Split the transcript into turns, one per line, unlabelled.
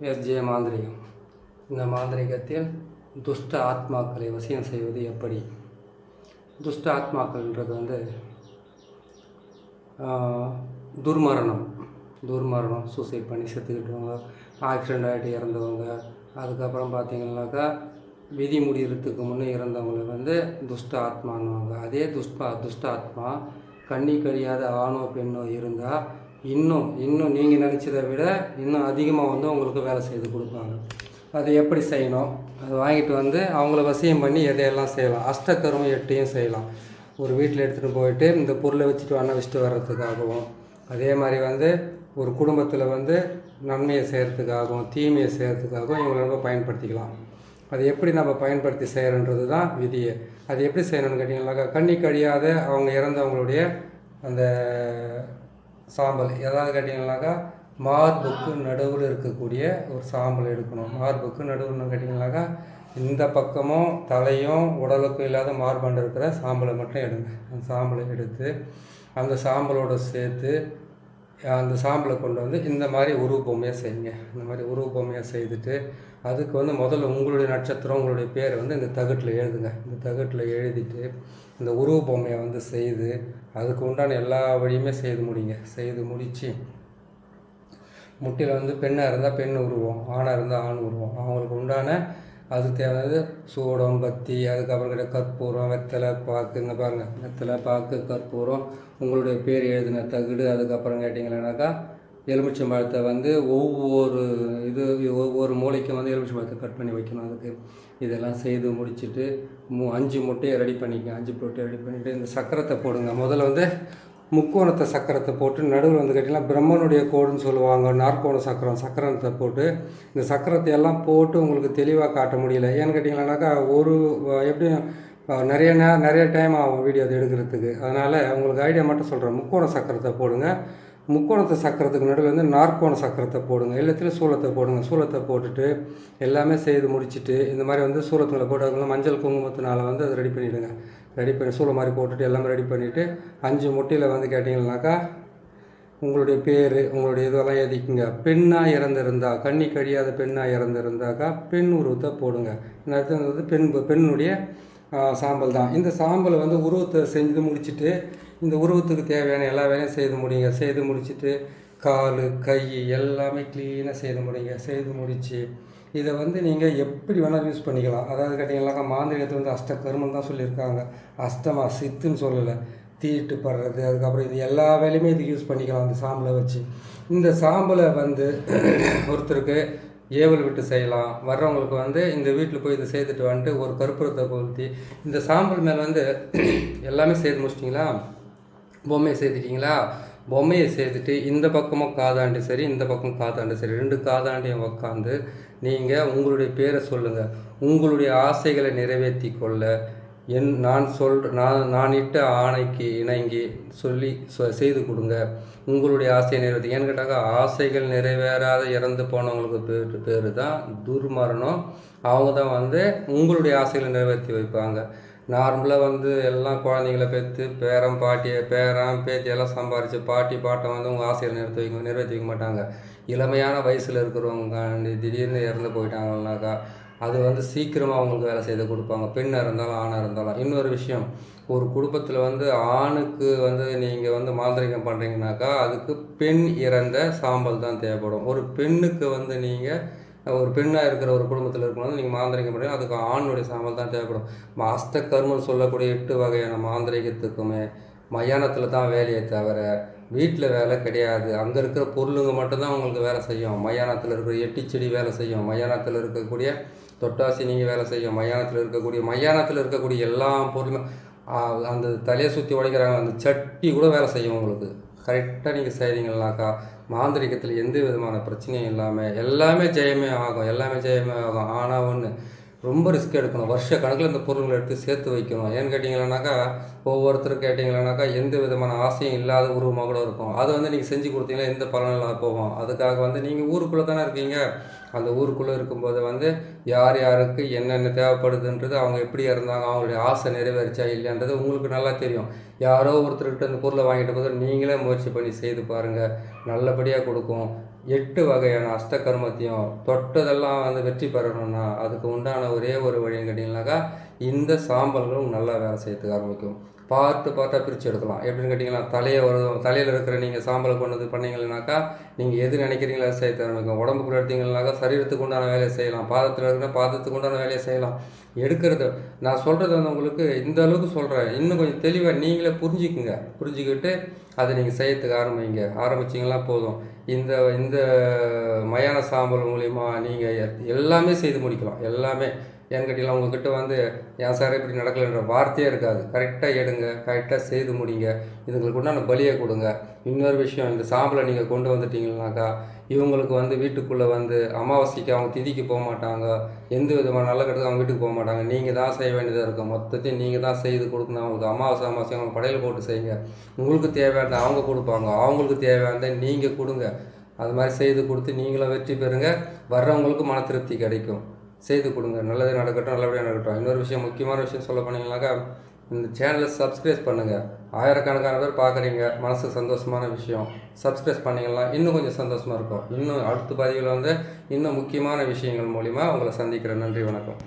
வணக்கம் எஸ்ஜே மாந்திரிகம். இந்த மாந்திரிகத்தில் துஷ்ட ஆத்மாக்களை வசியம் செய்வது எப்படி? துஷ்ட ஆத்மாக்கள்ன்றது வந்து துர்மரணம். துர்மரணம் சூசைட் பண்ணி செத்துக்கிட்டவங்க ஆக்சிடெண்ட் ஆகிட்டு இறந்தவங்க. அதுக்கப்புறம் பார்த்தீங்கன்னாக்கா விதி முடிகிறதுக்கு முன்னே இறந்தவங்களை வந்து துஷ்ட ஆத்மான்னுவாங்க. அதே துஷ்ட துஷ்ட ஆத்மா கண்ணி கழியாத ஆணோ பெண்ணோ இருந்தால் இன்னும் இன்னும் நீங்கள் நினச்சதை விட இன்னும் அதிகமாக வந்து உங்களுக்கு வேலை செய்து கொடுப்பாங்க. அது எப்படி செய்யணும்? அது வாங்கிட்டு வந்து அவங்கள வசியம் பண்ணி எதையெல்லாம் செய்யலாம்? அஷ்டக்கரும் எட்டையும் செய்யலாம். ஒரு வீட்டில் எடுத்துகிட்டு போயிட்டு இந்த பொருளை வச்சுட்டு வண்ண வச்சுட்டு வர்றதுக்காகவும் அதே மாதிரி வந்து ஒரு குடும்பத்தில் வந்து நன்மையை செய்கிறதுக்காகவும் தீமையை செய்கிறதுக்காகவும் இவங்களை நம்ம பயன்படுத்திக்கலாம். அது எப்படி நம்ம பயன்படுத்தி செய்கிறன்றது தான் விதியை. அது எப்படி செய்யணும்னு கேட்டிங்கனாக்கா கண்ணி கழியாத அவங்க இறந்தவங்களுடைய அந்த சாம்பல். எதாவது கேட்டிங்கனாக்கா மார்புக்கு நடுவில் இருக்கக்கூடிய ஒரு சாம்பல் எடுக்கணும். மார்புக்கு நடுவில் கேட்டிங்கனாக்கா இந்த பக்கமும் தலையும் உடலுக்கும் இல்லாத மார்பண்டு இருக்கிற சாம்பலை மட்டும் எடுங்க. அந்த சாம்பலை எடுத்து அந்த சாம்பலோட சேர்த்து அந்த சாம்பலை கொண்டு வந்து இந்த மாதிரி உருவ பொம்மையை செய்யுங்க. இந்த மாதிரி உருவ பொம்மையை செய்துட்டு அதுக்கு வந்து முதல்ல உங்களுடைய நட்சத்திரம் உங்களுடைய பேரை வந்து இந்த தகட்டில் எழுதுங்க. இந்த தகட்டில் எழுதிட்டு இந்த உருவ பொம்மையை வந்து செய்து அதுக்கு உண்டான எல்லா வழியுமே செய்து முடிங்க. செய்து முடித்து முட்டையில் வந்து பெண்ணாக இருந்தால் பெண் உருவம் ஆணாக இருந்தால் ஆண் உருவம். அவங்களுக்கு உண்டான அதுக்கு தேவையானது சூடம் பத்தி அதுக்கப்புறம் கிட்ட கற்பூரம் வெத்தலை பாக்கு இங்கே பாருங்கள் வெத்தலை பாக்கு கற்பூரம் உங்களுடைய பேர் எழுதின தகுடு அதுக்கப்புறம் கேட்டிங்களேனாக்கா எலுமிச்சம்பழத்தை வந்து ஒவ்வொரு இது ஒவ்வொரு மூளைக்கும் வந்து எலுமிச்சம்பழத்தை கட் பண்ணி வைக்கணும் அதுக்கு. இதெல்லாம் செய்து முடிச்சுட்டு மூ அஞ்சு முட்டையை ரெடி பண்ணிக்க அஞ்சு முட்டையை ரெடி பண்ணிவிட்டு இந்த சக்கரத்தை போடுங்க. முதல்ல வந்து முக்கோணத்தை சக்கரத்தை போட்டு நடுவில் வந்து கேட்டிங்கன்னா பிரம்மனுடைய கோடுன்னு சொல்லுவாங்க நாற்கோண சக்கரம் சக்கரத்தை போட்டு இந்த சக்கரத்தை எல்லாம் போட்டு உங்களுக்கு தெளிவாக காட்ட முடியல. ஏன்னு கேட்டிங்களானாக்கா ஒரு எப்படியும் நிறைய நே நிறைய டைம் ஆகும் வீடியோ அது எடுக்கிறதுக்கு. அதனால் உங்களுக்கு ஐடியா மட்டும் சொல்கிறேன் முக்கோண சக்கரத்தை போடுங்க. முக்கோணத்தை சக்கரத்துக்கு நடுவில் வந்து நாற்கோண சக்கரத்தை போடுங்க. எல்லாத்துலேயும் சூலத்தை போடுங்க. சூலத்தை போட்டுட்டு எல்லாமே செய்து முடிச்சுட்டு இந்த மாதிரி வந்து சூலத்தில் போட்டு அதுக்குள்ள மஞ்சள் குங்குமத்தினால் வந்து அதை ரெடி பண்ணிவிடுங்க ரெடி பண்ணி சூளை மாதிரி போட்டுட்டு எல்லாமே ரெடி பண்ணிவிட்டு அஞ்சு முட்டையில் வந்து கேட்டிங்கன்னாக்கா உங்களுடைய பேர் உங்களுடைய இதெல்லாம் எதிக்குங்க பெண்ணாக இறந்துருந்தா கண்ணி கழியாத பெண்ணாக இறந்துருந்தாக்கா பெண் உருவத்தை போடுங்க. இந்த வந்து பெண் பெண்ணுடைய சாம்பல் தான். இந்த சாம்பலை வந்து உருவத்தை செஞ்சு முடிச்சுட்டு இந்த உருவத்துக்கு தேவையான எல்லா வேலையும் செய்து முடியுங்க. செய்து முடிச்சுட்டு கால் கை எல்லாமே க்ளீனாக செய்து முடியுங்க. செய்து முடித்து இதை வந்து நீங்கள் எப்படி வேணால் யூஸ் பண்ணிக்கலாம். அதாவது கேட்டிங்கன்னாக்கா மாந்திரிகத்தில் வந்து அஷ்ட கருமம் தான் சொல்லியிருக்காங்க. அஷ்டமா சித்துன்னு சொல்லலை. தீட்டு படுறது அதுக்கப்புறம் இது எல்லா வேலையுமே இது யூஸ் பண்ணிக்கலாம் அந்த சாம்பலை வச்சு. இந்த சாம்பலை வந்து ஒருத்தருக்கு ஏவல் விட்டு செய்யலாம். வர்றவங்களுக்கு வந்து இந்த வீட்டில் போய் இதை செய்துட்டு வந்துட்டு ஒரு கற்பூரத்தை கொளுத்தி இந்த சாம்பல் மேலே வந்து எல்லாமே செய்து முடிச்சிட்டிங்களா? பொம்மையை செய்துட்டிங்களா? பொம்மையை செய்துட்டு இந்த பக்கமும் காதாண்டி சரி இந்த பக்கம் காதாண்டி சரி ரெண்டு காதாண்டியும் உக்காந்து நீங்கள் உங்களுடைய பேரை சொல்லுங்கள் உங்களுடைய ஆசைகளை நிறைவேற்றி கொள்ள என் நான் சொல் நான் நான் இட்ட ஆணைக்கு இணங்கி சொல்லி சொ- செய்து கொடுங்க. உங்களுடைய ஆசையை நிறைவேற்றி ஏன்னு கேட்டாக்கா ஆசைகள் நிறைவேறாத இறந்து போனவங்களுக்கு பேர் பேர் தான் துர்மரணம். அவங்க தான் வந்து உங்களுடைய ஆசைகளை நிறைவேற்றி வைப்பாங்க. நார்மலாக வந்து எல்லாம் குழந்தைங்கள பெற்று பேரன் பாட்டியை பேரன் பேத்தி எல்லாம் சம்பாரித்து பாட்டி பாட்டம் வந்து உங்கள் ஆசையை நிறைவேற்றி வைக்க நிறைவேற்றி வைக்க மாட்டாங்க. இளமையான வயசில் இருக்கிறவங்க திடீர்னு இறந்து போயிட்டாங்கன்னாக்கா அது வந்து சீக்கிரமாக அவங்களுக்கு வேலை செய்து கொடுப்பாங்க. பெண்ணாக இருந்தாலும் ஆணாக இருந்தாலும். இன்னொரு விஷயம் ஒரு குடும்பத்தில் வந்து ஆணுக்கு வந்து நீங்கள் வந்து மாந்திரிகம் பண்ணுறீங்கனாக்கா அதுக்கு பெண் இறந்த சாம்பல் தான் தேவைப்படும். ஒரு பெண்ணுக்கு வந்து நீங்கள் ஒரு பெண்ணாக இருக்கிற ஒரு குடும்பத்தில் இருக்கணும் நீங்கள் மாந்திரிகம் பண்ணுறீங்க அதுக்கு ஆணுடைய சாமல் தான் தேவைப்படும். மாஸ்த கர்மம் சொல்லக்கூடிய எட்டு வகையான மாந்திரிகத்துக்குமே மயானத்தில் தான் வேலையை தவிர வீட்டில் வேலை கிடையாது. அங்கே இருக்கிற பொருளுங்க மட்டும்தான் உங்களுக்கு வேலை செய்யும். மயானத்தில் இருக்கிற எட்டிச்செடி வேலை செய்யும். மயானத்தில் இருக்கக்கூடிய தொட்டாசி நீங்கள் வேலை செய்யும். மயானத்தில் இருக்கக்கூடிய மயானத்தில் இருக்கக்கூடிய எல்லா பொருளுமே அந்த தலையை சுற்றி உடைக்கிறாங்க. அந்த சட்டி கூட வேலை செய்யும் உங்களுக்கு. கரெக்டாக நீங்கள் செய்கிறீங்கனாக்கா மாந்திரிகத்தில் எந்த விதமான பிரச்சனையும் இல்லாமல் எல்லாமே ஜெயமே ஆகும் எல்லாமே ஜெயமே ஆகும். ஆனால் ஒன்று ரொம்ப ரிஸ்க் எடுக்கணும். வருஷ கணக்கில் இந்த பொருள்களை எடுத்து சேர்த்து வைக்கணும். ஏன்னு கேட்டிங்களானாக்கா ஒவ்வொருத்தரும் கேட்டிங்களானாக்கா எந்த விதமான ஆசையும் இல்லாத உருவமாக கூட இருக்கும். அதை வந்து நீங்கள் செஞ்சு கொடுத்தீங்கன்னா எந்த பலனும் போகும். அதுக்காக வந்து நீங்கள் ஊருக்குள்ளே தானே இருக்கீங்க. அந்த ஊருக்குள்ளே இருக்கும்போது வந்து யார் யாருக்கு என்னென்ன தேவைப்படுதுன்றது அவங்க எப்படி இருந்தாங்க அவங்களுடைய ஆசை நிறைவேறிச்சா இல்லைன்றது உங்களுக்கு நல்லா தெரியும். யாரோ ஒருத்தர்கிட்ட அந்த பொருளை வாங்கிட்டு போது நீங்களே முயற்சி பண்ணி செய்து பாருங்கள் நல்லபடியாக கொடுக்கும். எட்டு வகையான அஷ்டகர்மத்தையும் தொட்டதெல்லாம் வந்து வெற்றி பெறணும்னா அதுக்கு உண்டான ஒரே ஒரு வழின்னு கேட்டிங்கனாக்கா இந்த சாம்பல்களும் நல்லா வேலை செய்யறதுக்கு ஆரம்பிக்கும். பார்த்து பார்த்தா பிரித்து எடுக்கலாம். எப்படின்னு கேட்டிங்கன்னா தலையை ஒரு தலையில் இருக்கிற நீங்கள் சாம்பலை கொண்டு வந்து பண்ணீங்கன்னாக்கா நீங்கள் எது நினைக்கிறீங்களோ அதை செய்ய ஆரம்பிக்கும் உடம்புக்குள்ள எடுத்தீங்கன்னாக்கா சரீரத்துக்கு உண்டான வேலையை செய்யலாம். பாதத்தில் இருக்கிற பாதத்துக்கு உண்டான வேலையை செய்யலாம். எடுக்கிறது நான் சொல்கிறது வந்து உங்களுக்கு இந்த அளவுக்கு சொல்கிறேன் இன்னும் கொஞ்சம் தெளிவாக நீங்களே புரிஞ்சுக்குங்க. புரிஞ்சுக்கிட்டு அதை நீங்கள் செய்யறதுக்கு ஆரம்பிங்க. ஆரம்பிச்சிங்கன்னா போதும். இந்த இந்த மயான சாம்பல் மூலிமா நீங்கள் எல்லாமே செய்து முடிக்கலாம். எல்லாமே. ஏன்னு கேட்டீங்கன்னா உங்ககிட்ட வந்து ஏன் சார் இப்படி நடக்கலைன்ற வார்த்தையே இருக்காது. கரெக்டாக எடுங்க கரெக்டாக செய்து முடிங்க. இதுங்களுக்கு உண்டான பலியை கொடுங்க. இன்னொரு விஷயம் இந்த சாம்பலை நீங்கள் கொண்டு வந்துட்டீங்கன்னாக்கா இவங்களுக்கு வந்து வீட்டுக்குள்ளே வந்து அமாவாசைக்கு அவங்க திதிக்கு போக மாட்டாங்க. எந்த விதமான நல்ல கட்டத்துக்கு அவங்க வீட்டுக்கு போக மாட்டாங்க. நீங்கள் தான் செய்ய வேண்டியதாக இருக்கும் மொத்தத்தையும் நீங்கள் தான் செய்து கொடுக்கணும். அவங்களுக்கு அமாவாசை அமாவாசை அவங்க படையில் போட்டு செய்யுங்க. உங்களுக்கு தேவையானதை அவங்க கொடுப்பாங்க. அவங்களுக்கு தேவையானதை நீங்கள் கொடுங்க. அது மாதிரி செய்து கொடுத்து நீங்களும் வெற்றி பெறுங்க. வர்றவங்களுக்கு மன திருப்தி கிடைக்கும். செய்து கொடுங்க. நல்லது நடக்கட்டும் நல்லபடியாக நடக்கட்டும். இன்னொரு விஷயம் முக்கியமான விஷயம் சொல்ல போனீங்கன்னாக்கா இந்த சேனலை சப்ஸ்கிரைப் பண்ணுங்கள் ஆயிரக்கணக்கான பேர் பார்க்குறீங்க. மனசு சந்தோஷமான விஷயம். சப்ஸ்கிரைப் பண்ணிங்கன்னா இன்னும் கொஞ்சம் சந்தோஷமாக இருக்கும். இன்னும் அடுத்த பதிவில் வந்து இன்னும் முக்கியமான விஷயங்கள் மூலிமா உங்களை சந்திக்கிறேன். நன்றி வணக்கம்.